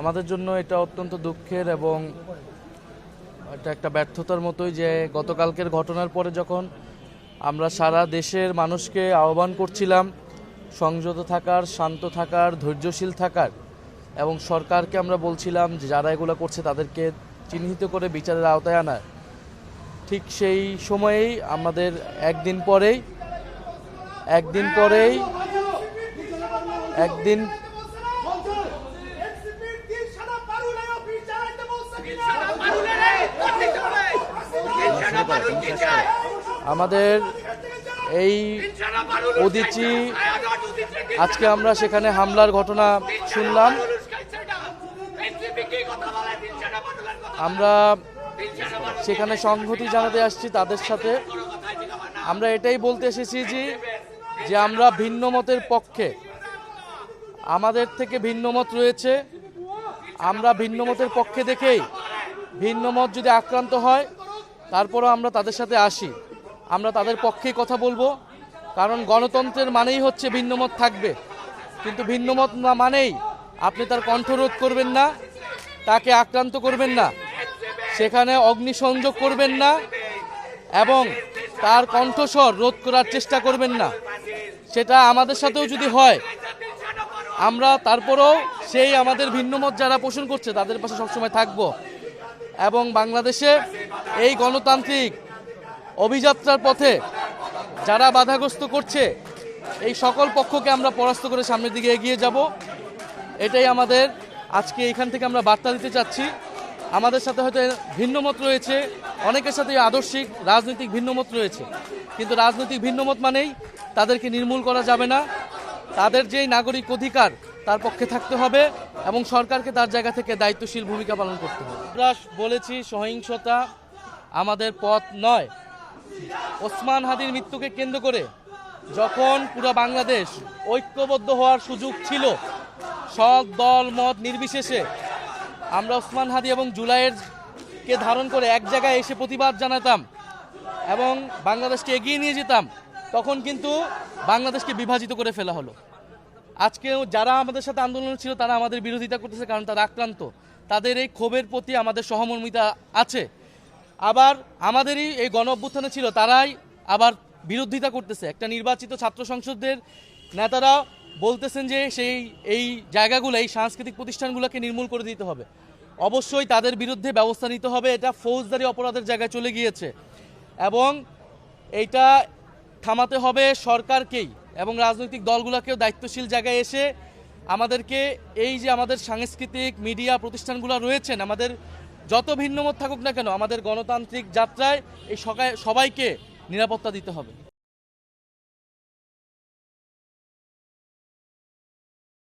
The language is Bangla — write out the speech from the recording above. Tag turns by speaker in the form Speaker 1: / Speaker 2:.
Speaker 1: আমাদের জন্য এটা অত্যন্ত দুঃখের এবং এটা একটা ব্যর্থতার মতোই যে গতকালকের ঘটনার পরে যখন আমরা সারা দেশের মানুষকে আহ্বান করছিলাম, সংযত থাকার, শান্ত থাকার, ধৈর্যশীল থাকার এবং সরকারকে আমরা বলছিলাম যে যারা এগুলো করছে তাদেরকে চিহ্নিত করে বিচারের আওতায় আনার ঠিক সেই সময়েই আমাদের একদিন পরেই একদিন পরেই, একদিন আমাদের এই উদিচি আজকে আমরা সেখানে হামলার ঘটনা শুনলাম। আমরা সেখানে সংহতি জানাতে আসছি তাদের সাথে। আমরা এটাই বলতে এসেছি যে যে আমরা ভিন্ন মতের পক্ষে। আমাদের থেকে ভিন্ন মত রয়েছে। আমরা ভিন্ন মতের পক্ষে দেখেই ভিন্ন মত যদি আক্রান্ত হয় তারপরও আমরা তাদের সাথে আসি। আমরা তাদের পক্ষেই কথা বলব, কারণ গণতন্ত্রের মানেই হচ্ছে ভিন্ন মত থাকবে। কিন্তু ভিন্ন মত না মানেই আপনি তার কণ্ঠরোধ করবেন না, তাকে আক্রান্ত করবেন না, সেখানে অগ্নিসংযোগ করবেন না, এবং তার কণ্ঠস্বর রোধ করার চেষ্টা করবেন না। সেটা আমাদের সাথেও যদি হয়, আমরা তারপরেও সেই আমাদের ভিন্নমত যারা পোষণ করছে, তাদের পাশে সবসময় থাকব। এবং বাংলাদেশে এই গণতান্ত্রিক অভিযাত্রার পথে যারা বাধাগ্রস্ত করছে, এই সকল পক্ষকে আমরা পরাস্ত করে সামনের দিকে এগিয়ে যাব। এটাই আমাদের আজকে এখান থেকে আমরা বার্তা দিতে চাচ্ছি। আমাদের সাথে হয়তো ভিন্নমত রয়েছে, অনেকের সাথে আদর্শিক, রাজনৈতিক ভিন্নমত রয়েছে। কিন্তু রাজনৈতিক ভিন্নমত মানেই তাদেরকে নির্মূল করা যাবে না। তাদের যেই নাগরিক অধিকার, তার পক্ষে থাকতে হবে এবং সরকারকে তার জায়গা থেকে দায়িত্বশীল ভূমিকা পালন করতে হবে। বলেছি সহিংসতা আমাদের পথ নয়। ওসমান হাদির মৃত্যুকে কেন্দ্র করে যখন পুরো বাংলাদেশ ঐক্যবদ্ধ হওয়ার সুযোগ ছিল, সব দল, মত নির্বিশেষে আমরা ওসমান হাদি এবং জুলাইয়ের কে ধারণ করে এক জায়গায় এসে প্রতিবাদ জানাতাম এবং বাংলাদেশকে এগিয়ে নিয়ে যেতাম, তখন কিন্তু বাংলাদেশকে বিভাজিত করে ফেলা হলো। আজকেও যারা আমাদের সাথে আন্দোলন ছিল, তারা আমাদের বিরোধিতা করতেছে কারণ তারা আক্রান্ত। তাদের এই ক্ষোভের প্রতি আমাদের সহমর্মিতা আছে। আবার আমাদেরই এই গণ অভ্যুত্থানে ছিল, তারাই আবার বিরোধিতা করতেছে। একটা নির্বাচিত ছাত্র সংসদের নেতারা বলতেছেন যে সেই, এই জায়গাগুলো, এই সাংস্কৃতিক প্রতিষ্ঠানগুলোকে নির্মূল করে দিতে হবে। অবশ্যই তাদের বিরুদ্ধে ব্যবস্থা নিতে হবে, এটা ফৌজদারি অপরাধের জায়গায় চলে গিয়েছে। এবং এইটা থামাতে হবে সরকারকেই এবং রাজনৈতিক দলগুলোকেও দায়িত্বশীল জায়গায় এসে আমাদেরকে এই যে আমাদের সাংস্কৃতিক মিডিয়া প্রতিষ্ঠানগুলো রয়েছেন, আমাদের যত ভিন্নমত থাকুক না কেন আমাদের গণতান্ত্রিক যাত্রায় এই সবাইকে নিরাপত্তা দিতে হবে।